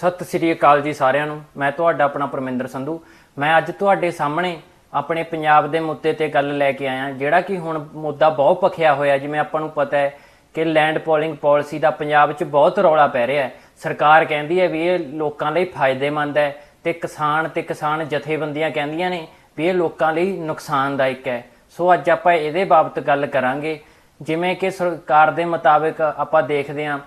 ਸਤਿ ਸ੍ਰੀ ਅਕਾਲ ਜੀ ਸਾਰਿਆਂ ਨੂੰ। ਮੈਂ ਤੁਹਾਡਾ ਆਪਣਾ ਪਰਮਿੰਦਰ ਸੰਧੂ। ਮੈਂ ਅੱਜ ਤੁਹਾਡੇ ਸਾਹਮਣੇ ਆਪਣੇ ਪੰਜਾਬ ਦੇ ਮੁੱਦੇ ਤੇ ਗੱਲ ਲੈ ਕੇ ਆਇਆ, ਜਿਹੜਾ ਕਿ ਹੁਣ ਮੁੱਦਾ ਬਹੁਤ ਪਖਿਆ ਹੋਇਆ, ਜਿਵੇਂ ਆਪਾਂ ਨੂੰ ਪਤਾ ਹੈ ਕਿ ਲੈਂਡ ਪੋਲਿੰਗ ਪਾਲਿਸੀ ਦਾ ਪੰਜਾਬ 'ਚ ਬਹੁਤ ਰੌਲਾ ਪੈ ਰਿਹਾ ਹੈ। ਸਰਕਾਰ ਕਹਿੰਦੀ ਹੈ ਵੀ ਇਹ ਲੋਕਾਂ ਲਈ ਫਾਇਦੇਮੰਦ ਹੈ ਤੇ ਕਿਸਾਨ ਤੇ ਕਿਸਾਨ ਜਥੇਬੰਦੀਆਂ ਕਹਿੰਦੀਆਂ ਨੇ ਵੀ ਇਹ ਲੋਕਾਂ ਲਈ ਨੁਕਸਾਨਦਾਇਕ ਹੈ। ਸੋ ਅੱਜ ਆਪਾਂ ਇਹਦੇ ਬਾਬਤ ਗੱਲ ਕਰਾਂਗੇ। ਜਿਵੇਂ ਕਿ ਸਰਕਾਰ ਦੇ ਮੁਤਾਬਕ ਆਪਾਂ ਦੇਖਦੇ ਹਾਂ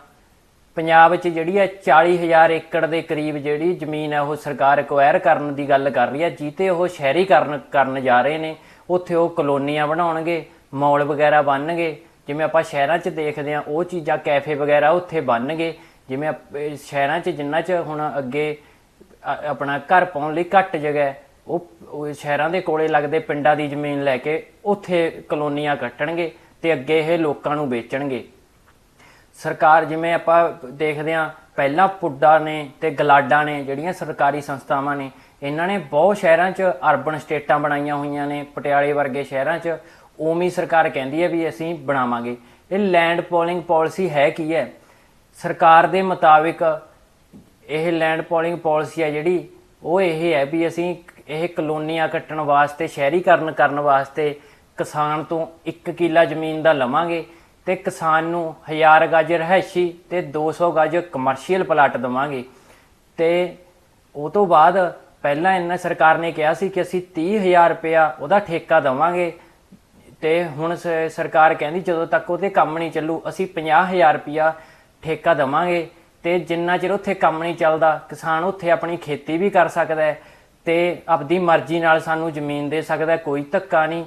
ਪੰਜਾਬ 'ਚ ਜਿਹੜੀ ਹੈ 40000 ਏਕੜ ਦੇ ਕਰੀਬ ਜਿਹੜੀ ਜ਼ਮੀਨ ਹੈ, ਉਹ ਸਰਕਾਰ ਐਕਵਾਇਰ ਕਰਨ ਦੀ ਗੱਲ ਕਰ ਰਹੀ ਹੈ। ਜਿੱਤੇ ਉਹ ਸ਼ਹਿਰੀਕਰਨ ਕਰਨ ਜਾ ਰਹੇ ਨੇ। ਉੱਥੇ ਉਹ ਕਲੋਨੀਆਂ ਬਣਾਉਣਗੇ, ਮਾਲ ਵਗੈਰਾ ਬਣਨਗੇ। ਜਿਵੇਂ ਆਪਾਂ ਸ਼ਹਿਰਾਂ 'ਚ ਦੇਖਦੇ ਹਾਂ, ਉਹ ਚੀਜ਼ਾਂ ਕੈਫੇ ਵਗੈਰਾ ਉੱਥੇ ਬਣਨਗੇ। ਜਿਵੇਂ ਸ਼ਹਿਰਾਂ 'ਚ ਜਿੰਨਾ 'ਚ ਹੁਣ ਅੱਗੇ ਆਪਣਾ ਘਰ ਪਾਉਣ ਲਈ ਘੱਟ ਜਗ੍ਹਾ ਹੈ, ਉਹ ਉਹ ਸ਼ਹਿਰਾਂ ਦੇ ਕੋਲੇ ਲੱਗਦੇ ਪਿੰਡਾਂ ਦੀ ਜ਼ਮੀਨ ਲੈ ਕੇ ਉੱਥੇ ਕਲੋਨੀਆਂ ਕੱਟਣਗੇ ਤੇ ਅੱਗੇ ਇਹ ਲੋਕਾਂ ਨੂੰ ਵੇਚਣਗੇ। ਸਰਕਾਰ ਜਿਵੇਂ ਆਪਾਂ ਦੇਖਦੇ ਹਾਂ, ਪਹਿਲਾਂ ਪੁੱਡਾ ਨੇ ਤੇ ਗਲਾਡਾ ਨੇ, ਜਿਹੜੀਆਂ ਸਰਕਾਰੀ ਸੰਸਥਾਵਾਂ ਨੇ, ਇਹਨਾਂ ਨੇ ਬਹੁਤ ਸ਼ਹਿਰਾਂ 'ਚ ਅਰਬਨ ਸਟੇਟਾਂ ਬਣਾਈਆਂ ਹੋਈਆਂ ਨੇ, ਪਟਿਆਲੇ ਵਰਗੇ ਸ਼ਹਿਰਾਂ 'ਚ। ਉਵੇਂ ਸਰਕਾਰ ਕਹਿੰਦੀ ਹੈ ਵੀ ਅਸੀਂ ਬਣਾਵਾਂਗੇ। ਇਹ ਲੈਂਡ ਪੋਲਿੰਗ ਪਾਲਿਸੀ ਹੈ ਕੀ ਹੈ? ਸਰਕਾਰ ਦੇ ਮੁਤਾਬਿਕ ਇਹ ਲੈਂਡ ਪੋਲਿੰਗ ਪਾਲਿਸੀ ਹੈ ਜਿਹੜੀ, ਉਹ ਇਹ ਹੈ ਵੀ ਅਸੀਂ ਇਹ ਕਲੋਨੀਆਂ ਕੱਟਣ ਵਾਸਤੇ, ਸ਼ਹਿਰੀਕਰਨ ਕਰਨ ਵਾਸਤੇ ਕਿਸਾਨ ਤੋਂ 1 ਕਿੱਲਾ ਜ਼ਮੀਨ ਦਾ ਲਵਾਂਗੇ। ਤੇ ਕਿਸਾਨ ਨੂੰ 1000 ਗਜ ਰਹਿਸ਼ੀ ਤੇ 200 ਗਜ ਕਮਰਸ਼ੀਅਲ ਪਲਾਟ ਦਵਾਂਗੇ। ਤੇ ਉਹ ਤੋਂ ਬਾਅਦ ਪਹਿਲਾਂ ਇਹਨਾਂ ਸਰਕਾਰ ਨੇ ਕਿਹਾ ਸੀ ਕਿ ਅਸੀਂ 30000 ਰੁਪਇਆ ਉਹਦਾ ਠੇਕਾ ਦਵਾਂਗੇ। ਤੇ ਹੁਣ ਸ- ਸਰਕਾਰ ਕਹਿੰਦੀ ਜਦੋਂ ਤੱਕ ਉਹਦੇ ਕੰਮ ਨਹੀਂ ਚੱਲੂ, ਅਸੀਂ 50000 ਰੁਪਇਆ ਠੇਕਾ ਦਵਾਂਗੇ। ਤੇ ਜਿੰਨਾ ਚਿਰ ਉੱਥੇ ਕੰਮ ਨਹੀਂ ਚੱਲਦਾ, ਕਿਸਾਨ ਉੱਥੇ ਆਪਣੀ ਖੇਤੀ ਵੀ ਕਰ ਸਕਦਾ ਹੈ ਤੇ ਆਪਦੀ ਮਰਜ਼ੀ ਨਾਲ ਸਾਨੂੰ ਜ਼ਮੀਨ ਦੇ ਸਕਦਾ ਕੋਈ ਧੱਕਾ ਨਹੀਂ।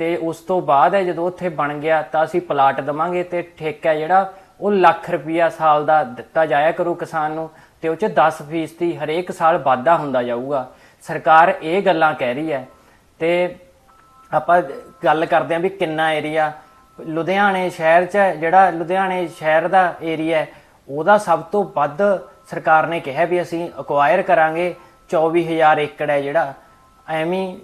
ਤੇ ਉਸ ਤੋਂ ਬਾਅਦ ਹੈ ਜਦੋਂ ਉੱਥੇ ਬਣ ਗਿਆ ਤਾਂ ਅਸੀਂ ਪਲਾਟ ਦਵਾਂਗੇ ਤੇ ਠੇਕਾ ਜਿਹੜਾ, ਉਹ ਲੱਖ ਰੁਪਇਆ ਸਾਲ ਦਾ ਦਿੱਤਾ ਜਾਇਆ ਕਰੂ ਕਿਸਾਨ ਨੂੰ ਤੇ ਉਹ ਚ 10% ਦੀ ਹਰੇਕ ਸਾਲ ਵਾਧਾ ਹੁੰਦਾ ਜਾਊਗਾ। ਸਰਕਾਰ ਇਹ ਗੱਲਾਂ ਕਹਿ ਰਹੀ ਹੈ ਤੇ ਆਪਾਂ ਗੱਲ ਕਰਦੇ ਹਾਂ ਵੀ ਕਿੰਨਾ ਏਰੀਆ ਲੁਧਿਆਣੇ ਸ਼ਹਿਰ 'ਚ ਜਿਹੜਾ ਲੁਧਿਆਣੇ ਸ਼ਹਿਰ ਦਾ ਏਰੀਆ ਉਹਦਾ ਸਭ ਤੋਂ ਵੱਧ ਸਰਕਾਰ ਨੇ ਕਿਹਾ ਵੀ ਅਸੀਂ ਅਕਵਾਇਰ ਕਰਾਂਗੇ 24000 ਏਕੜ ਹੈ ਜਿਹੜਾ। ਐਵੇਂ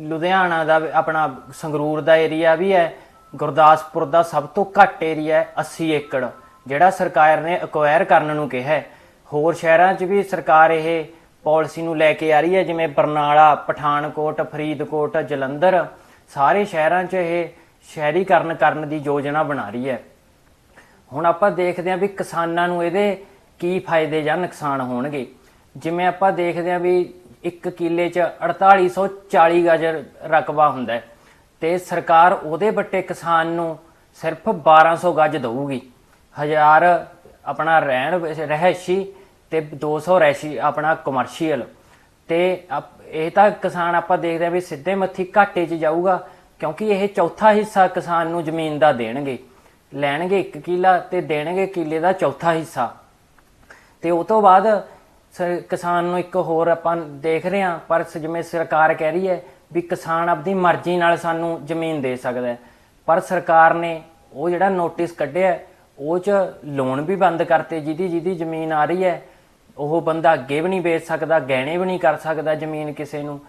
ਲੁਧਿਆਣਾ ਦਾ ਆਪਣਾ ਸੰਗਰੂਰ ਦਾ ਏਰੀਆ ਵੀ ਹੈ, ਗੁਰਦਾਸਪੁਰ ਦਾ ਸਭ ਤੋਂ ਘੱਟ ਏਰੀਆ ਹੈ 80 ਏਕੜ, ਜਿਹੜਾ ਸਰਕਾਰ ਨੇ ਅਕਵਾਇਰ ਕਰਨ ਨੂੰ ਕਿਹਾ ਹੈ। ਹੋਰ ਸ਼ਹਿਰਾਂ 'ਚ ਵੀ ਸਰਕਾਰ ਇਹ ਪਾਲਿਸੀ ਨੂੰ ਲੈ ਕੇ ਆ ਰਹੀ ਹੈ, ਜਿਵੇਂ ਬਰਨਾਲਾ, ਪਠਾਨਕੋਟ, ਫਰੀਦਕੋਟ, ਜਲੰਧਰ, ਸਾਰੇ ਸ਼ਹਿਰਾਂ 'ਚ ਇਹ ਸ਼ਹਿਰੀਕਰਨ ਕਰਨ ਦੀ ਯੋਜਨਾ ਬਣਾ ਰਹੀ ਹੈ। ਹੁਣ ਆਪਾਂ ਦੇਖਦੇ ਹਾਂ ਵੀ ਕਿਸਾਨਾਂ ਨੂੰ ਇਹਦੇ ਕੀ ਫਾਇਦੇ ਜਾਂ ਨੁਕਸਾਨ ਹੋਣਗੇ। ਜਿਵੇਂ ਆਪਾਂ ਦੇਖਦੇ ਹਾਂ ਵੀ ਇੱਕ ਕਿੱਲੇ 'ਚ 4840 ਗਜ ਰਕਬਾ ਹੁੰਦਾ ਹੈ ਤੇ ਸਰਕਾਰ ਉਹਦੇ ਬੱਟੇ ਕਿਸਾਨ ਨੂੰ ਸਿਰਫ 1200 ਗਜ ਦਊਗੀ। ਹਜ਼ਾਰ ਆਪਣਾ ਰਹਿਣ ਰਹਿਸ਼ੀ ਤੇ 200 ਰਹਿਸ਼ੀ ਆਪਣਾ ਕਮਰਸ਼ੀਅਲ ਤੇ ਆਪ- ਇਹ ਤਾਂ ਕਿਸਾਨ ਆਪਾਂ ਦੇਖਦੇ ਹਾਂ ਵੀ ਸਿੱਧੇ ਮੱਥੀ ਘਾਟੇ 'ਚ ਜਾਊਗਾ, ਕਿਉਂਕਿ ਇਹ ਚੌਥਾ ਹਿੱਸਾ ਕਿਸਾਨ ਨੂੰ ਜ਼ਮੀਨ ਦਾ ਦੇਣਗੇ। ਲੈਣਗੇ 1 ਕਿੱਲਾ ਤੇ ਦੇਣਗੇ ਕਿੱਲੇ ਦਾ ਚੌਥਾ ਹਿੱਸਾ। ਤੇ ਉਹ ਤੋਂ ਬਾਅਦ ਸ- ਕਿਸਾਨ ਨੂੰ ਇੱਕ ਹੋਰ ਆਪਾਂ ਦੇਖ ਰਹੇ ਹਾਂ, ਪਰ ਜਿਵੇਂ ਸਰਕਾਰ ਕਹਿ ਰਹੀ ਹੈ ਵੀ ਕਿਸਾਨ ਆਪਣੀ ਮਰਜ਼ੀ ਨਾਲ ਸਾਨੂੰ ਜ਼ਮੀਨ ਦੇ ਸਕਦਾ ਹੈ। ਪਰ ਸਰਕਾਰ ਨੇ ਉਹ ਜਿਹੜਾ ਨੋਟਿਸ ਕੱਢਿਆ ਉਹ ਚ ਲੋਨ ਵੀ ਬੰਦ ਕਰਤੇ, ਜਿਹਦੀ ਜਿਹਦੀ ਜ਼ਮੀਨ ਆ ਰਹੀ ਹੈ, ਉਹ ਬੰਦਾ ਅੱਗੇ ਵੀ ਨਹੀਂ ਵੇਚ ਸਕਦਾ, ਗਹਿਣੇ ਵੀ ਨਹੀਂ ਕਰ ਸਕਦਾ ਜ਼ਮੀਨ ਕਿਸੇ ਨੂੰ।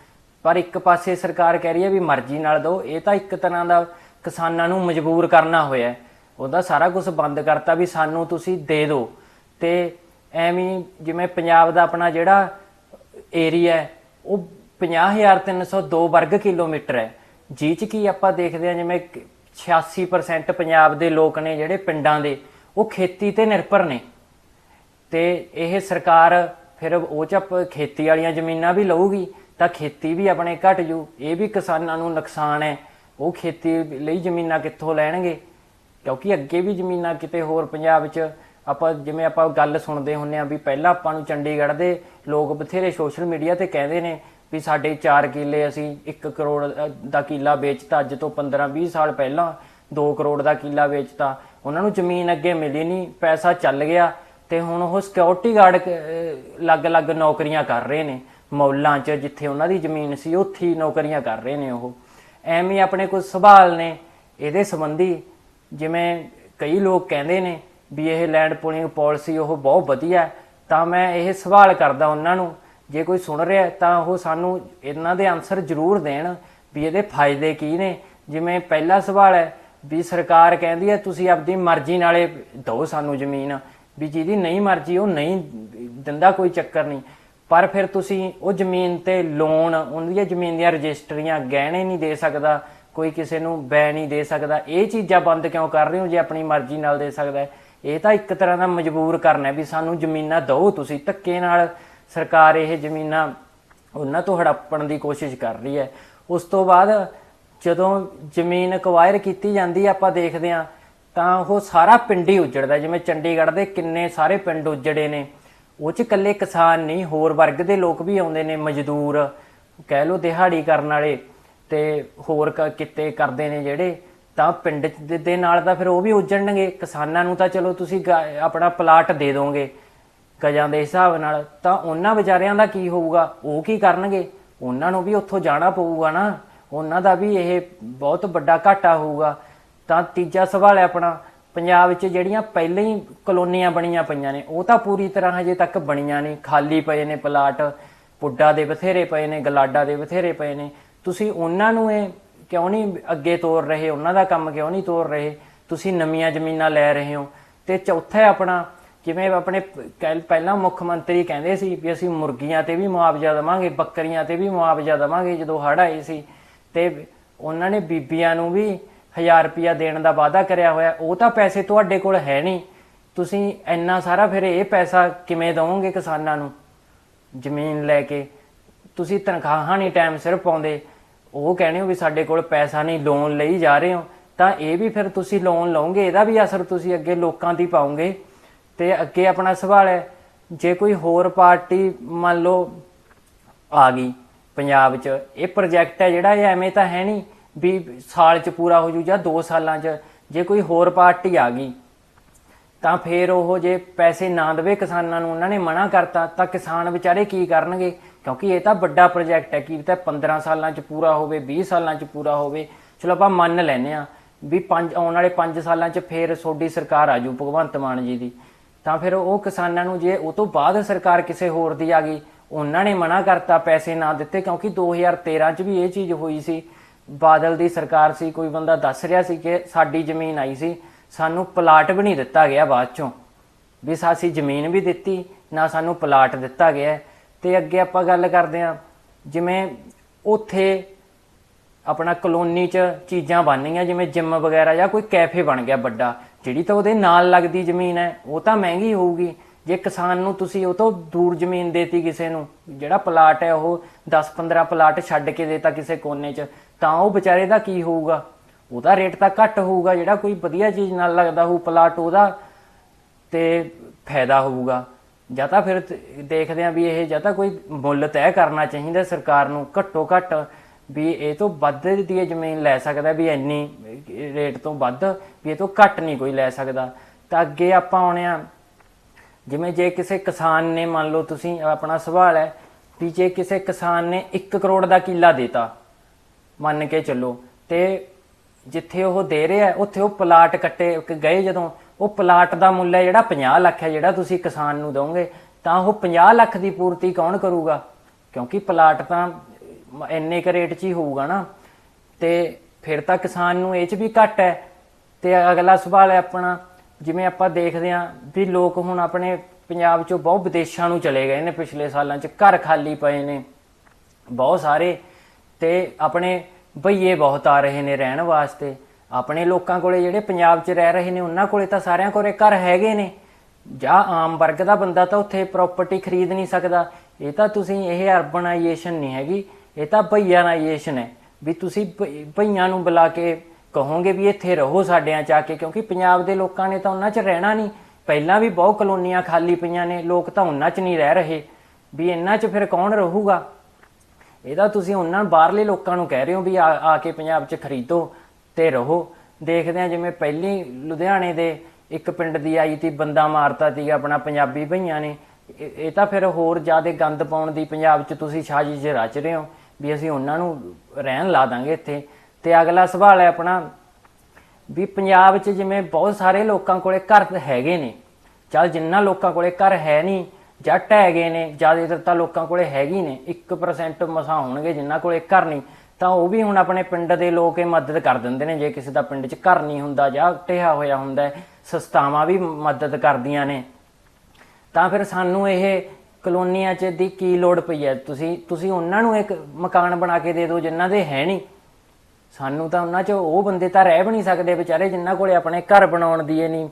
ਪਰ ਇੱਕ ਪਾਸੇ ਸਰਕਾਰ ਕਹਿ ਰਹੀ ਹੈ ਵੀ ਮਰਜ਼ੀ ਨਾਲ ਦਿਓ, ਇਹ ਤਾਂ ਇੱਕ ਤਰ੍ਹਾਂ ਦਾ ਕਿਸਾਨਾਂ ਨੂੰ ਮਜਬੂਰ ਕਰਨਾ ਹੋਇਆ ਉਹਦਾ ਸਾਰਾ ਕੁਝ ਬੰਦ ਕਰਤਾ ਵੀ ਸਾਨੂੰ ਤੁਸੀਂ ਦੇ ਦਿਓ। ਤੇ ਐਵੇਂ ਜਿਵੇਂ ਪੰਜਾਬ ਦਾ ਆਪਣਾ ਜਿਹੜਾ ਏਰੀਆ ਹੈ, ਉਹ 50302 ਵਰਗ ਕਿਲੋਮੀਟਰ ਹੈ। ਜਿਹ ਚ ਕੀ ਆਪਾਂ ਦੇਖਦੇ ਹਾਂ, ਜਿਵੇਂ ਕਿ 86% ਪੰਜਾਬ ਦੇ ਲੋਕ ਨੇ ਜਿਹੜੇ ਪਿੰਡਾਂ ਦੇ, ਉਹ ਖੇਤੀ ਤੇ ਨਿਰਭਰ ਨੇ। ਤੇ ਇਹ ਸਰਕਾਰ ਫਿਰ ਉਹ ਚ ਖੇਤੀ ਵਾਲੀਆਂ ਜ਼ਮੀਨਾਂ ਵੀ ਲਊਗੀ, ਤਾਂ ਖੇਤੀ ਵੀ ਆਪਣੇ ਘਟ ਜੂ। ਇਹ ਵੀ ਕਿਸਾਨਾਂ ਨੂੰ ਨੁਕਸਾਨ ਹੈ। ਉਹ ਖੇਤੀ ਲਈ ਜ਼ਮੀਨਾਂ ਕਿੱਥੋਂ ਲੈਣਗੇ? ਕਿਉਂਕਿ ਅੱਗੇ ਵੀ ਜ਼ਮੀਨਾਂ ਕਿਤੇ ਹੋਰ ਪੰਜਾਬ 'ਚ ਆਪਾਂ ਜਿਵੇਂ ਆਪਾਂ ਗੱਲ ਸੁਣਦੇ ਹੁੰਨੇ ਆ ਵੀ ਪਹਿਲਾਂ ਆਪਾਂ ਨੂੰ ਚੰਡੀਗੜ੍ਹ ਦੇ ਲੋਕ ਬਥੇਰੇ ਸੋਸ਼ਲ ਮੀਡੀਆ ਤੇ ਕਹਿੰਦੇ ਨੇ ਵੀ ਸਾਡੇ 4 ਕਿੱਲੇ ਅਸੀਂ 1 ਕਰੋੜ ਦਾ ਕਿੱਲਾ ਵੇਚਤਾ, ਅੱਜ ਤੋਂ 15-20 ਸਾਲ ਪਹਿਲਾਂ 2 ਕਰੋੜ ਦਾ ਕਿੱਲਾ ਵੇਚਤਾ। ਉਹਨਾਂ ਨੂੰ ਜ਼ਮੀਨ ਅੱਗੇ ਮਿਲੀ ਨਹੀਂ ਪੈਸਾ ਚੱਲ ਗਿਆ ਤੇ ਹੁਣ ਉਹ ਸਿਕਿਉਰਿਟੀ ਗਾਰਡ ਅਲੱਗ-ਅਲੱਗ ਨੌਕਰੀਆਂ ਕਰ ਰਹੇ ਨੇ। ਮੌਲਾਂ 'ਚ ਜਿੱਥੇ ਉਹਨਾਂ ਦੀ ਜ਼ਮੀਨ ਸੀ, ਉੱਥੇ ਹੀ ਨੌਕਰੀਆਂ ਕਰ ਰਹੇ ਨੇ ਉਹ। ਐਵੇਂ ਹੀ ਆਪਣੇ ਕੁਝ ਸਵਾਲ ਨੇ ਇਹਦੇ ਸੰਬੰਧੀ ਜਿਵੇਂ ਕਈ ਲੋਕ ਕਹਿੰਦੇ ਨੇ ਵੀ ਇਹ ਲੈਂਡ ਪੂਲਿੰਗ ਪਾਲਿਸੀ ਉਹ ਬਹੁਤ ਵਧੀਆ ਤਾਂ ਮੈਂ ਇਹ ਸਵਾਲ ਕਰਦਾ ਉਹਨਾਂ ਨੂੰ, ਜੇ ਕੋਈ ਸੁਣ ਰਿਹਾ ਤਾਂ ਉਹ ਸਾਨੂੰ ਇਹਨਾਂ ਦੇ ਆਨਸਰ ਜ਼ਰੂਰ ਦੇਣ ਵੀ ਇਹਦੇ ਫਾਇਦੇ ਕੀ ਨੇ। ਜਿਵੇਂ ਪਹਿਲਾ ਸਵਾਲ ਹੈ ਵੀ ਸਰਕਾਰ ਕਹਿੰਦੀ ਹੈ, ਤੁਸੀਂ ਆਪਣੀ ਮਰਜ਼ੀ ਨਾਲੇ ਦਿਓ ਸਾਨੂੰ ਜ਼ਮੀਨ। ਵੀ ਜਿਹਦੀ ਨਹੀਂ ਮਰਜ਼ੀ ਉਹ ਨਹੀਂ ਦਿੰਦਾ ਕੋਈ ਚੱਕਰ ਨਹੀਂ। ਪਰ ਫਿਰ ਤੁਸੀਂ ਉਹ ਜ਼ਮੀਨ ਤੇ ਲੋਨ ਉਹਦੀਆਂ ਜ਼ਮੀਨ ਦੀਆਂ ਰਜਿਸਟਰੀਆਂ ਗਹਿਣੇ ਨਹੀਂ ਦੇ ਸਕਦਾ, ਕੋਈ ਕਿਸੇ ਨੂੰ ਬੈ ਨਹੀਂ ਦੇ ਸਕਦਾ। ਇਹ ਚੀਜ਼ਾਂ ਬੰਦ ਕਿਉਂ ਕਰ ਰਹੇ ਹੋ, ਜੇ ਆਪਣੀ ਮਰਜ਼ੀ ਨਾਲ ਦੇ ਸਕਦਾ ਹੈ? ਇਹ ਤਾਂ ਇੱਕ ਤਰ੍ਹਾਂ ਦਾ ਮਜਬੂਰ ਕਰਨਾ ਵੀ ਸਾਨੂੰ ਜ਼ਮੀਨਾਂ ਦਿਓ ਤੁਸੀਂ। ਧੱਕੇ ਨਾਲ ਸਰਕਾਰ ਇਹ ਜ਼ਮੀਨਾਂ ਉਹਨਾਂ ਤੋਂ ਹੜੱਪਣ ਦੀ ਕੋਸ਼ਿਸ਼ ਕਰ ਰਹੀ ਹੈ। ਉਸ ਤੋਂ ਬਾਅਦ ਜਦੋਂ ਜ਼ਮੀਨ ਅਕਵਾਇਰ ਕੀਤੀ ਜਾਂਦੀ ਆਪਾਂ ਦੇਖਦੇ ਹਾਂ, ਤਾਂ ਉਹ ਸਾਰਾ ਪਿੰਡ ਹੀ ਉਜੜਦਾ। ਜਿਵੇਂ ਚੰਡੀਗੜ੍ਹ ਦੇ ਕਿੰਨੇ ਸਾਰੇ ਪਿੰਡ ਉਜੜੇ ਨੇ, ਉਹ ਚ ਇਕੱਲੇ ਕਿਸਾਨ ਨਹੀਂ, ਹੋਰ ਵਰਗ ਦੇ ਲੋਕ ਵੀ ਆਉਂਦੇ ਨੇ, ਮਜ਼ਦੂਰ, ਕਹਿ ਲਓ ਦਿਹਾੜੀ ਕਰਨ ਵਾਲੇ ਤੇ ਹੋਰ ਕ- ਕਿੱਤੇ ਕਰਦੇ ਨੇ ਜਿਹੜੇ ਤਾਂ ਪਿੰਡ ਦੇ- ਦੇ ਨਾਲ ਤਾਂ ਫਿਰ ਉਹ ਵੀ ਉੱਜਣਗੇ ਕਿਸਾਨਾਂ ਨੂੰ ਤਾਂ ਚਲੋ ਤੁਸੀਂ ਗ- ਆਪਣਾ ਪਲਾਟ ਦੇ ਦੋਗੇ ਗਜਾਂ ਦੇ ਹਿਸਾਬ ਨਾਲ। ਤਾਂ ਉਹਨਾਂ ਵਿਚਾਰਿਆਂ ਦਾ ਕੀ ਹੋਊਗਾ? ਉਹ ਕੀ ਕਰਨਗੇ? ਉਹਨਾਂ ਨੂੰ ਵੀ ਉੱਥੋਂ ਜਾਣਾ ਪਊਗਾ ਨਾ। ਉਹਨਾਂ ਦਾ ਵੀ ਇਹ ਬਹੁਤ ਵੱਡਾ ਘਾਟਾ ਹੋਊਗਾ। ਤਾਂ ਤੀਜਾ ਸਵਾਲ ਹੈ ਆਪਣਾ। ਪੰਜਾਬ ਵਿੱਚ ਜਿਹੜੀਆਂ ਪਹਿਲਾਂ ਹੀ ਕਲੋਨੀਆਂ ਬਣੀਆਂ ਪਈਆਂ ਨੇ, ਉਹ ਤਾਂ ਪੂਰੀ ਤਰ੍ਹਾਂ ਹਜੇ ਤੱਕ ਬਣੀਆਂ ਨਹੀਂ। ਖਾਲੀ ਪਏ ਨੇ ਪਲਾਟ, ਪੁੱਡਾ ਦੇ ਬਥੇਰੇ ਪਏ ਨੇ, ਗਲਾਡਾ ਦੇ ਬਥੇਰੇ ਪਏ ਨੇ। ਤੁਸੀਂ ਉਹਨਾਂ ਨੂੰ ਇਹ ਕਿਉਂ ਨਹੀਂ ਅੱਗੇ ਤੋਰ ਰਹੇ, ਉਹਨਾਂ ਦਾ ਕੰਮ ਕਿਉਂ ਨਹੀਂ ਤੋਰ ਰਹੇ? ਤੁਸੀਂ ਨਵੀਆਂ ਜ਼ਮੀਨਾਂ ਲੈ ਰਹੇ ਹੋ। ਤੇ ਚੌਥਾ ਆਪਣਾ ਜਿਵੇਂ ਆਪਣੇ ਕਹਿ- ਪਹਿਲਾਂ ਮੁੱਖ ਮੰਤਰੀ ਕਹਿੰਦੇ ਸੀ ਵੀ ਅਸੀਂ ਮੁਰਗੀਆਂ ਤੇ ਵੀ ਮੁਆਵਜ਼ਾ ਦੇਵਾਂਗੇ, ਬੱਕਰੀਆਂ ਤੇ ਵੀ ਮੁਆਵਜ਼ਾ ਦੇਵਾਂਗੇ, ਜਦੋਂ ਹੜ੍ਹ ਆਏ ਸੀ। ਤੇ ਉਹਨਾਂ ਨੇ ਬੀਬੀਆਂ ਨੂੰ ਵੀ 1000 ਰੁਪਿਆ ਦੇਣ ਦਾ ਵਾਅਦਾ ਕਰਿਆ ਹੋਇਆ। ਉਹ ਤਾਂ ਪੈਸੇ ਤੁਹਾਡੇ ਕੋਲ ਹੈ ਨਹੀਂ। ਤੁਸੀਂ ਇੰਨਾ ਸਾਰਾ ਫਿਰ ਇਹ ਪੈਸਾ ਕਿਵੇਂ ਦਵੋਗੇ ਕਿਸਾਨਾਂ ਨੂੰ? ਜ਼ਮੀਨ ਲੈ ਕੇ। ਤੁਸੀਂ ਤਨਖਾਹਾਂ ਨਹੀਂ ਟਾਈਮ ਸਿਰ ਪਾਉਂਦੇ। ਉਹ ਕਹਿੰਦੇ ਹੋ ਵੀ ਸਾਡੇ ਕੋਲ ਪੈਸਾ ਨਹੀਂ ਲੋਨ ਲਈ ਜਾ ਰਹੇ ਹੋ। ਤਾਂ ਇਹ ਵੀ ਫਿਰ ਤੁਸੀਂ ਲੋਨ ਲਓਗੇ, ਇਹਦਾ ਵੀ ਅਸਰ ਤੁਸੀਂ ਅੱਗੇ ਲੋਕਾਂ ਦੀ ਪਾਉਂਗੇ ਤੇ ਅੱਗੇ ਆਪਣਾ ਸਵਾਲ ਹੈ, ਜੇ ਕੋਈ ਹੋਰ ਪਾਰਟੀ ਮੰਨ ਲਓ ਆ ਗਈ ਪੰਜਾਬ 'ਚ, ਇਹ ਪ੍ਰੋਜੈਕਟ ਹੈ ਜਿਹੜਾ, ਇਹ ਐਵੇਂ ਤਾਂ ਹੈ ਨਹੀਂ ਵੀ ਸਾਲ 'ਚ ਪੂਰਾ ਹੋ ਜੂ ਜਾਂ 2 ਸਾਲਾਂ 'ਚ, ਜੇ ਕੋਈ ਹੋਰ ਪਾਰਟੀ ਆ ਗਈ, ਤਾਂ ਫੇਰ ਉਹ ਜੇ ਪੈਸੇ ਨਾ ਦੇਵੇ ਕਿਸਾਨਾਂ ਨੂੰ, ਉਹਨਾਂ ਨੇ ਮਨਾ ਕਰਤਾ, ਤਾਂ ਕਿਸਾਨ ਵਿਚਾਰੇ ਕੀ ਕਰਨਗੇ? ਕਿਉਂਕਿ ਇਹ ਤਾਂ ਵੱਡਾ ਪ੍ਰੋਜੈਕਟ ਹੈ ਕੀ ਤਾਂ 15 ਸਾਲਾਂ 'ਚ ਪੂਰਾ ਹੋਵੇ 20 ਸਾਲਾਂ 'ਚ ਪੂਰਾ ਹੋਵੇ। ਚਲੋ ਆਪਾਂ ਮੰਨ ਲੈਨੇ ਆ ਵੀ ਪੰਜ, ਆਉਣ ਵਾਲੇ 5 ਸਾਲਾਂ 'ਚ ਫੇਰ ਤੁਹਾਡੀ ਸਰਕਾਰ ਆ ਜੂ, ਭਗਵੰਤ ਮਾਨ ਜੀ ਦੀ। ਤਾਂ ਫਿਰ ਉਹ ਕਿਸਾਨਾਂ ਨੂੰ ਜੇ ਉਹ ਤੋਂ ਬਾਅਦ ਸਰਕਾਰ ਕਿਸੇ ਹੋਰ ਦੀ ਆ ਗਈ, ਉਹਨਾਂ ਨੇ ਮਨਾ ਕਰਤਾ ਪੈਸੇ ਨਾ ਦਿੱਤੇ ਕਿਉਂਕਿ 2013 ਚ ਵੀ ਇਹ ਚੀਜ਼ ਹੋਈ ਸੀ। ਬਾਦਲ ਦੀ ਸਰਕਾਰ ਸੀ, ਕੋਈ ਬੰਦਾ ਦੱਸ ਰਿਹਾ ਸੀ ਕਿ ਸਾਡੀ ਜ਼ਮੀਨ ਆਈ ਸੀ, ਸਾਨੂੰ ਪਲਾਟ ਵੀ ਨਹੀਂ ਦਿੱਤਾ ਗਿਆ ਬਾਅਦ ਚੋਂ। ਵੀ ਸਾਸੀ ਜ਼ਮੀਨ ਵੀ ਦਿੱਤੀ, ਨਾ ਸਾਨੂੰ ਪਲਾਟ ਦਿੱਤਾ ਗਿਆ। ਤੇ ਅੱਗੇ ਆਪਾਂ ਗੱਲ ਕਰਦੇ ਹਾਂ, ਜਿਵੇਂ ਉੱਥੇ ਆਪਣਾ ਕਲੋਨੀ 'ਚ ਚੀਜ਼ਾਂ ਬਣਨੀਆਂ ਜਿਵੇਂ ਜਿਮ ਵਗੈਰਾ ਜਾਂ ਕੋਈ ਕੈਫੇ ਬਣ ਗਿਆ ਵੱਡਾ, ਜਿਹੜੀ ਤਾਂ ਉਹਦੇ ਨਾਲ ਲੱਗਦੀ ਜ਼ਮੀਨ ਹੈ, ਉਹ ਤਾਂ ਮਹਿੰਗੀ ਹੋਊਗੀ। ਜੇ ਕਿਸਾਨ ਨੂੰ ਤੁਸੀਂ ਉਹ ਤੋਂ ਦੂਰ ਜ਼ਮੀਨ ਦੇਤੀ ਕਿਸੇ ਨੂੰ, ਜਿਹੜਾ ਪਲਾਟ ਹੈ ਉਹ 10-15 ਪਲਾਟ ਛੱਡ ਕੇ ਦੇਤਾ ਕਿਸੇ ਕੋਨੇ 'ਚ, ਤਾਂ ਉਹ ਵਿਚਾਰੇ ਦਾ ਕੀ ਹੋਊਗਾ? ਉਹਦਾ ਰੇਟ ਤਾਂ ਘੱਟ ਹੋਊਗਾ, ਜਿਹੜਾ ਕੋਈ ਵਧੀਆ ਚੀਜ਼ ਨਾਲ ਲੱਗਦਾ ਹੋਊ ਪਲਾਟ ਉਹਦਾ, ਤੇ ਫਾਇਦਾ ਹੋਊਗਾ। ਜਾਂ ਤਾਂ ਫਿਰ ਦੇਖਦੇ ਆ ਵੀ ਇਹ ਜਾਂ ਤਾਂ ਕੋਈ ਮੁੱਲ ਤੈਅ ਕਰਨਾ ਚਾਹੀਦਾ ਸਰਕਾਰ ਨੂੰ ਘੱਟੋ ਘੱਟ ਵੀ ਇਹ ਤੋਂ ਵੱਧ ਦੀ ਜ਼ਮੀਨ ਲੈ ਸਕਦਾ ਵੀ ਇੰਨੀ ਰੇਟ ਤੋਂ ਵੱਧ ਵੀ ਇਹ ਤੋਂ ਘੱਟ ਨਹੀਂ ਕੋਈ ਲੈ ਸਕਦਾ। ਤਾਂ ਅੱਗੇ ਆਪਾਂ ਆਉਣੇ ਆ ਜਿਵੇਂ ਜੇ ਕਿਸੇ ਕਿਸਾਨ ਨੇ ਮੰਨ ਲਓ ਤੁਸੀਂ ਆਪਣਾ ਸਵਾਲ ਹੈ ਵੀ ਜੇ ਕਿਸੇ ਕਿਸਾਨ ਨੇ 1 ਕਰੋੜ ਦਾ ਕਿੱਲਾ ਦਿੱਤਾ, ਮੰਨ ਕੇ ਚੱਲੋ, ਤੇ ਜਿੱਥੇ ਉਹ ਦੇ ਰਿਹਾ, ਉੱਥੇ ਉਹ ਪਲਾਟ ਕੱਟੇ ਗਏ ਜਦੋਂ ਉਹ ਪਲਾਟ ਦਾ ਮੁੱਲ ਹੈ ਜਿਹੜਾ 50 ਲੱਖ ਹੈ, ਜਿਹੜਾ ਤੁਸੀਂ ਕਿਸਾਨ ਨੂੰ ਦੋਗੇ, ਤਾਂ ਉਹ 50 ਲੱਖ ਦੀ ਪੂਰਤੀ ਕੌਣ ਕਰੂਗਾ? ਕਿਉਂਕਿ ਪਲਾਟ ਤਾਂ ਇੰਨੇ ਕ ਰੇਟ 'ਚ ਹੀ ਹੋਊਗਾ ਨਾ। ਤੇ ਫਿਰ ਤਾਂ ਕਿਸਾਨ ਨੂੰ ਇਹ 'ਚ ਵੀ ਘੱਟ ਹੈ। ਤੇ ਅਗਲਾ ਸਵਾਲ ਹੈ ਆਪਣਾ, ਜਿਵੇਂ ਆਪਾਂ ਦੇਖਦੇ ਹਾਂ ਵੀ ਲੋਕ ਹੁਣ ਆਪਣੇ ਪੰਜਾਬ 'ਚੋਂ ਬਹੁਤ ਵਿਦੇਸ਼ਾਂ ਨੂੰ ਚਲੇ ਗਏ ਨੇ ਪਿਛਲੇ ਸਾਲਾਂ 'ਚ, ਘਰ ਖਾਲੀ ਪਏ ਨੇ, ਬਹੁਤ ਸਾਰੇ, ਤੇ ਆਪਣੇ ਬਈਏ ਬਹੁਤ ਆ ਰਹੇ ਨੇ ਰਹਿਣ ਵਾਸਤੇ। ਆਪਣੇ ਲੋਕਾਂ ਕੋਲੇ ਜਿਹੜੇ ਪੰਜਾਬ 'ਚ ਰਹਿ ਰਹੇ ਨੇ, ਉਹਨਾਂ ਕੋਲੇ ਤਾਂ ਸਾਰਿਆਂ ਕੋਲੇ ਘਰ ਹੈਗੇ ਨੇ। ਜਾਂ ਆਮ ਵਰਗ ਦਾ ਬੰਦਾ ਤਾਂ ਉੱਥੇ ਪ੍ਰਾਪਰਟੀ ਖਰੀਦ ਨਹੀਂ ਸਕਦਾ। ਇਹ ਤਾਂ ਤੁਸੀਂ, ਇਹ ਅਰਬਨਾਈਜੇਸ਼ਨ ਨਹੀਂ ਹੈਗੀ, ਇਹ ਤਾਂ ਭਈਆਨਾਈਜੇਸ਼ਨ ਹੈ। ਵੀ ਤੁਸੀਂ ਭਈਆਂ ਨੂੰ ਬੁਲਾ ਕੇ ਕਹੋਗੇ ਵੀ ਇੱਥੇ ਰਹੋ ਸਾਡਿਆਂ ਚ ਆ ਕੇ, ਕਿਉਂਕਿ ਪੰਜਾਬ ਦੇ ਲੋਕਾਂ ਨੇ ਤਾਂ ਉਹਨਾਂ 'ਚ ਰਹਿਣਾ ਨਹੀਂ। ਪਹਿਲਾਂ ਵੀ ਬਹੁਤ ਕਲੋਨੀਆਂ ਖਾਲੀ ਪਈਆਂ ਨੇ, ਲੋਕ ਤਾਂ ਉਹਨਾਂ 'ਚ ਨਹੀਂ ਰਹਿ ਰਹੇ। ਵੀ ਇਹਨਾਂ 'ਚ ਫਿਰ ਕੌਣ ਰਹੂਗਾ? ਇਹਦਾ ਤੁਸੀਂ ਉਹਨਾਂ ਬਾਹਰਲੇ ਲੋਕਾਂ ਨੂੰ ਕਹਿ ਰਹੇ ਹੋ ਵੀ ਆ ਕੇ ਪੰਜਾਬ 'ਚ ਖਰੀਦੋ। ਤੇ ਰਹੋ। ਦੇਖਦੇ ਆ ਜਿਵੇਂ ਪਹਿਲੀ ਲੁਧਿਆਣੇ ਦੇ ਇੱਕ ਪਿੰਡ ਦੀ ਆਈ ਤੀ, ਬੰਦਾ ਮਾਰਤਾ ਸੀ ਆਪਣਾ ਪੰਜਾਬੀ ਭਈਆਂ ਨੇ। ਇਹ ਇਹ ਤਾਂ ਫਿਰ ਹੋਰ ਜ਼ਿਆਦਾ ਗੰਦ ਪਾਉਣ ਦੀ ਪੰਜਾਬ 'ਚ ਤੁਸੀਂ ਸਾਜ਼ਿਸ਼ ਰਚ ਰਹੇ ਹੋ ਵੀ ਅਸੀਂ ਉਹਨਾਂ ਨੂੰ ਰਹਿਣ ਲਾ ਦਾਂਗੇ ਇੱਥੇ। ਤੇ ਅਗਲਾ ਸਵਾਲ ਹੈ ਆਪਣਾ ਵੀ ਪੰਜਾਬ 'ਚ ਜਿਵੇਂ ਬਹੁਤ ਸਾਰੇ ਲੋਕਾਂ ਕੋਲੇ ਘਰ ਹੈਗੇ ਨੇ। ਚੱਲ ਜਿੰਨਾ ਲੋਕਾਂ ਕੋਲੇ ਘਰ ਹੈ ਨਹੀਂ ਜਾਂ ਢਹਿ ਗਏ ਨੇ, ਜ਼ਿਆਦਾਤਰ ਤਾਂ ਲੋਕਾਂ ਕੋਲੇ ਹੈਗੀ ਨੇ। 1% ਮਸਾਂ ਹੋਣਗੇ ਜਿਨ੍ਹਾਂ ਕੋਲੇ ਘਰ ਨਹੀਂ। ਤਾਂ ਉਹ ਵੀ ਹੁਣ ਆਪਣੇ ਪਿੰਡ ਦੇ ਲੋਕ ਇਹ ਮਦਦ ਕਰ ਦਿੰਦੇ ਨੇ ਜੇ ਕਿਸੇ ਦਾ ਪਿੰਡ 'ਚ ਘਰ ਨਹੀਂ ਹੁੰਦਾ ਜਾਂ ਢਹਿਆ ਹੋਇਆ ਹੁੰਦਾ ਹੈ, ਸੰਸਥਾਵਾਂ ਵੀ ਮਦਦ ਕਰਦੀਆਂ ਨੇ। ਤਾਂ ਫਿਰ ਸਾਨੂੰ ਇਹ ਕਲੋਨੀਆਂ 'ਚ ਦੀ ਕੀ ਲੋੜ ਪਈ ਹੈ? ਤੁਸੀਂ ਤੁਸੀਂ ਉਹਨਾਂ ਨੂੰ ਇੱਕ ਮਕਾਨ ਬਣਾ ਕੇ ਦੇ ਦਿਓ ਜਿਨ੍ਹਾਂ ਦੇ ਹੈ ਨਹੀਂ। ਸਾਨੂੰ ਤਾਂ ਉਹਨਾਂ 'ਚ ਉਹ ਬੰਦੇ ਤਾਂ ਰਹਿ ਵੀ ਨਹੀਂ ਸਕਦੇ ਵਿਚਾਰੇ ਜਿਨ੍ਹਾਂ ਕੋਲੇ ਆਪਣੇ ਘਰ ਬਣਾਉਣ ਦੀ ਇਹ ਨਹੀਂ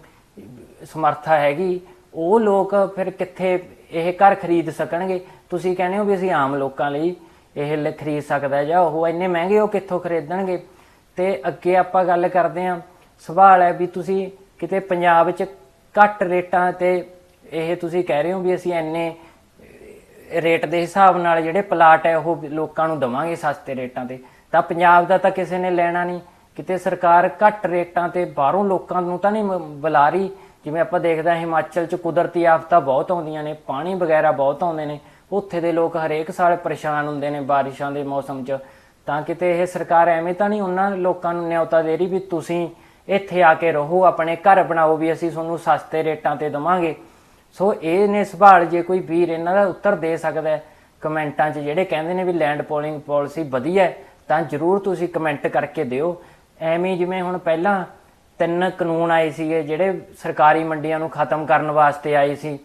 ਸਮਰੱਥਾ ਹੈਗੀ। ਉਹ ਲੋਕ ਫਿਰ ਕਿੱਥੇ ਇਹ ਘਰ ਖਰੀਦ ਸਕਣਗੇ? ਤੁਸੀਂ ਕਹਿੰਦੇ ਹੋ ਵੀ ਅਸੀਂ ਆਮ ਲੋਕਾਂ ਲਈ ਇਹ ਲੈ ਖਰੀਦ ਸਕਦਾ ਜਾਂ ਉਹ ਇੰਨੇ ਮਹਿੰਗੇ ਉਹ ਕਿੱਥੋਂ ਖਰੀਦਣਗੇ? ਤੇ ਅੱਗੇ ਆਪਾਂ ਗੱਲ ਕਰਦੇ ਹਾਂ। ਸਵਾਲ ਹੈ ਵੀ ਤੁਸੀਂ ਕਿਤੇ ਪੰਜਾਬ 'ਚ ਘੱਟ ਰੇਟਾਂ ਤੇ ਇਹ ਤੁਸੀਂ ਕਹਿ ਰਹੇ ਹੋ ਵੀ ਅਸੀਂ ਇੰਨੇ ਰੇਟ ਦੇ ਹਿਸਾਬ ਨਾਲ ਜਿਹੜੇ ਪਲਾਟ ਹੈ, ਉਹ ਲੋਕਾਂ ਨੂੰ ਦਵਾਂਗੇ ਸਸਤੇ ਰੇਟਾਂ ਤੇ। ਤਾਂ ਪੰਜਾਬ ਦਾ ਤਾਂ ਕਿਸੇ ਨੇ ਲੈਣਾ ਨਹੀਂ। ਕਿਤੇ ਸਰਕਾਰ ਘੱਟ ਰੇਟਾਂ ਤੇ ਬਾਹਰੋਂ ਲੋਕਾਂ ਨੂੰ ਤਾਂ ਨਹੀਂ ਬੁਲਾ ਰਹੀ? ਜਿਵੇਂ ਆਪਾਂ ਦੇਖਦੇ ਹਾਂ, ਹਿਮਾਚਲ 'ਚ ਕੁਦਰਤੀ ਆਫਤਾਂ ਬਹੁਤ ਆਉਂਦੀਆਂ ਨੇ, ਪਾਣੀ ਵਗੈਰਾ ਬਹੁਤ ਆਉਂਦੇ ਨੇ। ਉੱਥੇ ਦੇ ਲੋਕ ਹਰੇਕ ਸਾਲ ਪਰੇਸ਼ਾਨ ਹੁੰਦੇ ਨੇ ਬਾਰਿਸ਼ਾਂ ਦੇ ਮੌਸਮ 'ਚ। ਤਾਂ ਕਿਤੇ ਇਹ ਸਰਕਾਰ ਐਵੇਂ ਤਾਂ ਨਹੀਂ ਉਹਨਾਂ ਲੋਕਾਂ ਨੂੰ ਨਿਯੋਤਾ ਦੇ ਰਹੀ ਵੀ ਤੁਸੀਂ ਇੱਥੇ ਆ ਕੇ ਰਹੋ, ਆਪਣੇ ਘਰ ਬਣਾਓ ਵੀ ਅਸੀਂ ਤੁਹਾਨੂੰ ਸਸਤੇ ਰੇਟਾਂ ਤੇ ਦਵਾਂਗੇ। ਸੋ ਇਹ ਨੇ ਸਵਾਲ ਜੇ ਕੋਈ ਵੀਰ ਇਹਨਾਂ ਦਾ ਉੱਤਰ ਦੇ ਸਕਦਾ ਕਮੈਂਟਾਂ 'ਚ ਜਿਹੜੇ ਕਹਿੰਦੇ ਨੇ ਵੀ ਲੈਂਡ ਪੋਲਿੰਗ ਪਾਲਿਸੀ ਵਧੀਆ ਤਾਂ ਜਰੂਰ ਤੁਸੀਂ ਕਮੈਂਟ ਕਰਕੇ ਦਿਓ। ਐਵੇਂ ਜਿਵੇਂ ਹੁਣ ਪਹਿਲਾਂ ਤਿੰਨ ਕਾਨੂੰਨ ਆਏ ਸੀਗੇ ਜਿਹੜੇ ਸਰਕਾਰੀ ਮੰਡੀਆਂ ਨੂੰ ਖਤਮ ਕਰਨ ਵਾਸਤੇ ਆਏ ਸੀ।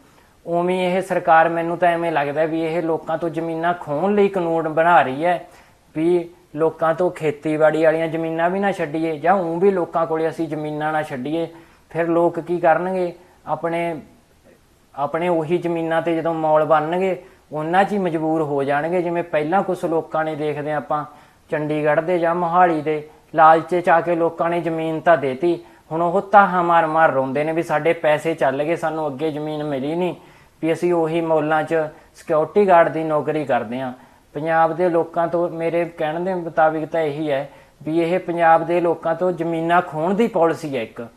ਉਵੇਂ ਇਹ ਸਰਕਾਰ ਮੈਨੂੰ ਤਾਂ ਐਵੇਂ ਲੱਗਦਾ ਵੀ ਇਹ ਲੋਕਾਂ ਤੋਂ ਜ਼ਮੀਨਾਂ ਖੋਹਣ ਲਈ ਕਾਨੂੰਨ ਬਣਾ ਰਹੀ ਹੈ, ਵੀ ਲੋਕਾਂ ਤੋਂ ਖੇਤੀਬਾੜੀ ਵਾਲੀਆਂ ਜ਼ਮੀਨਾਂ ਵੀ ਨਾ ਛੱਡੀਏ ਜਾਂ ਉਹ ਵੀ ਲੋਕਾਂ ਕੋਲੇ ਅਸੀਂ ਜ਼ਮੀਨਾਂ ਨਾ ਛੱਡੀਏ, ਫਿਰ ਲੋਕ ਕੀ ਕਰਨਗੇ? ਆਪਣੇ ਆਪਣੇ ਉਹੀ ਜ਼ਮੀਨਾਂ ਤੇ ਜਦੋਂ ਮੌਲ ਬਣਨਗੇ, ਉਹਨਾਂ 'ਚ ਹੀ ਮਜਬੂਰ ਹੋ ਜਾਣਗੇ, ਜਿਵੇਂ ਪਹਿਲਾਂ ਕੁਝ ਲੋਕਾਂ ਨੇ ਦੇਖਦੇ ਹਾਂ ਆਪਾਂ ਚੰਡੀਗੜ੍ਹ ਦੇ ਜਾਂ ਮੋਹਾਲੀ ਦੇ ਲਾਲਚੇ ਚ ਆ ਕੇ ਲੋਕਾਂ ਨੇ ਜ਼ਮੀਨ ਤਾਂ ਦੇਤੀ, ਹੁਣ ਉਹ ਤਾਹਾਂ ਮਾਰ ਮਾਰ ਰੋਂਦੇ ਨੇ ਵੀ ਸਾਡੇ ਪੈਸੇ ਚੱਲ ਗਏ, ਸਾਨੂੰ ਅੱਗੇ ਜ਼ਮੀਨ ਮਿਲੀ ਨਹੀਂ। ਵੀ ਅਸੀਂ ਉਹੀ ਮੌਲਾਂ 'ਚ ਸਿਕਿਉਰਿਟੀ ਗਾਰਡ ਦੀ ਨੌਕਰੀ ਕਰਦੇ ਹਾਂ। ਪੰਜਾਬ ਦੇ ਲੋਕਾਂ ਤੋਂ ਮੇਰੇ ਕਹਿਣ ਦੇ ਮੁਤਾਬਿਕ ਤਾਂ ਇਹੀ ਹੈ ਵੀ ਇਹ ਪੰਜਾਬ ਦੇ ਲੋਕਾਂ ਤੋਂ ਜ਼ਮੀਨਾਂ ਖੋਹਣ ਦੀ ਪਾਲਿਸੀ ਹੈ ਇੱਕ।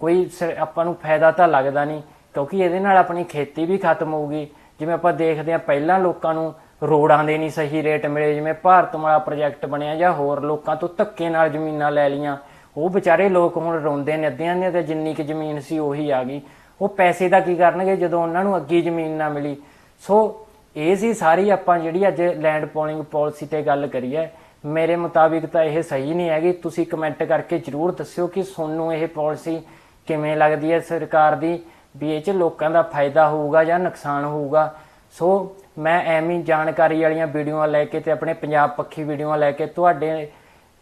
ਕੋਈ ਸ- ਆਪਾਂ ਨੂੰ ਫਾਇਦਾ ਤਾਂ ਲੱਗਦਾ ਨਹੀਂ, ਕਿਉਂਕਿ ਇਹਦੇ ਨਾਲ ਆਪਣੀ ਖੇਤੀ ਵੀ ਖਤਮ ਹੋਊਗੀ। ਜਿਵੇਂ ਆਪਾਂ ਦੇਖਦੇ ਹਾਂ ਪਹਿਲਾਂ ਲੋਕਾਂ ਨੂੰ ਰੋਡਾਂ ਦੇ ਨਹੀਂ ਸਹੀ ਰੇਟ ਮਿਲੇ, ਜਿਵੇਂ ਭਾਰਤਮਾਲਾ ਪ੍ਰੋਜੈਕਟ ਬਣਿਆ ਜਾਂ ਹੋਰ ਲੋਕਾਂ ਤੋਂ ਧੱਕੇ ਨਾਲ ਜ਼ਮੀਨਾਂ ਲੈ ਲੀਆਂ ਉਹ ਵਿਚਾਰੇ ਲੋਕ ਹੁਣ ਰੋਂਦੇ ਨੇ, ਅੱਧਿਆਂ ਨੇ ਤੇ ਜਿੰਨੀ ਕਿ ਜ਼ਮੀਨ ਸੀ ਉਹੀ ਆ ਗਈ। ਉਹ ਪੈਸੇ ਦਾ ਕੀ ਕਰਨਗੇ ਜਦੋਂ ਉਹਨਾਂ ਨੂੰ ਅੱਗੇ ਜ਼ਮੀਨ ਨਾ ਮਿਲੀ? ਸੋ ਇਹ ਸੀ ਸਾਰੀ ਆਪਾਂ ਜਿਹੜੀ ਅੱਜ ਲੈਂਡ ਪੋਲਿੰਗ ਪਾਲਿਸੀ ਤੇ ਗੱਲ ਕਰੀ ਹੈ। ਮੇਰੇ ਮੁਤਾਬਿਕ ਤਾਂ ਇਹ ਸਹੀ ਨਹੀਂ ਹੈਗੀ। ਤੁਸੀਂ ਕਮੈਂਟ ਕਰਕੇ ਜਰੂਰ ਦੱਸਿਓ ਕਿ ਤੁਹਾਨੂੰ ਇਹ ਪਾਲਿਸੀ ਕਿਵੇਂ ਲੱਗਦੀ ਹੈ ਸਰਕਾਰ ਦੀ, ਵੀ ਇਹ ਚ ਲੋਕਾਂ ਦਾ ਫਾਇਦਾ ਹੋਊਗਾ ਜਾਂ ਨੁਕਸਾਨ ਹੋਊਗਾ। ਸੋ ਮੈਂ ਐਵੇਂ ਜਾਣਕਾਰੀ ਵਾਲੀਆਂ ਵੀਡੀਓਆਂ ਲੈ ਕੇ ਤੇ ਆਪਣੇ ਪੰਜਾਬ ਪੱਖੀ ਵੀਡੀਓਆਂ ਲੈ ਕੇ ਤੁਹਾਡੇ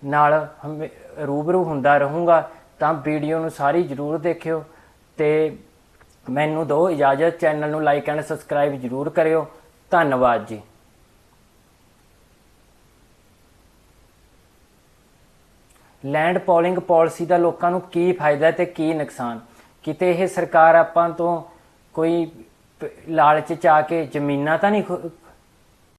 ਨਾਲ ਹਮੇ- ਰੂਬਰੂ ਹੁੰਦਾ ਰਹੂੰਗਾ। ਤਾਂ ਵੀਡੀਓ ਨੂੰ ਸਾਰੀ ਜਰੂਰ ਦੇਖਿਓ ਤੇ ਮੈਨੂੰ ਦਿਓ ਇਜਾਜ਼ਤ, ਚੈਨਲ ਨੂੰ ਲਾਈਕ ਐਂਡ ਸਬਸਕ੍ਰਾਈਬ ਜਰੂਰ ਕਰਿਓ। ਧੰਨਵਾਦ ਜੀ। ਲੈਂਡ ਪੋਲਿੰਗ ਪਾਲਿਸੀ ਦਾ ਲੋਕਾਂ ਨੂੰ ਕੀ ਫਾਇਦਾ ਤੇ ਕੀ ਨੁਕਸਾਨ? ਕਿਤੇ ਇਹ ਸਰਕਾਰ ਆਪਾਂ ਤੋਂ ਕੋਈ ਲਾਲਚ ਚ ਆ ਕੇ ਜ਼ਮੀਨਾਂ ਤਾਂ ਨਹੀਂ ਖੋ-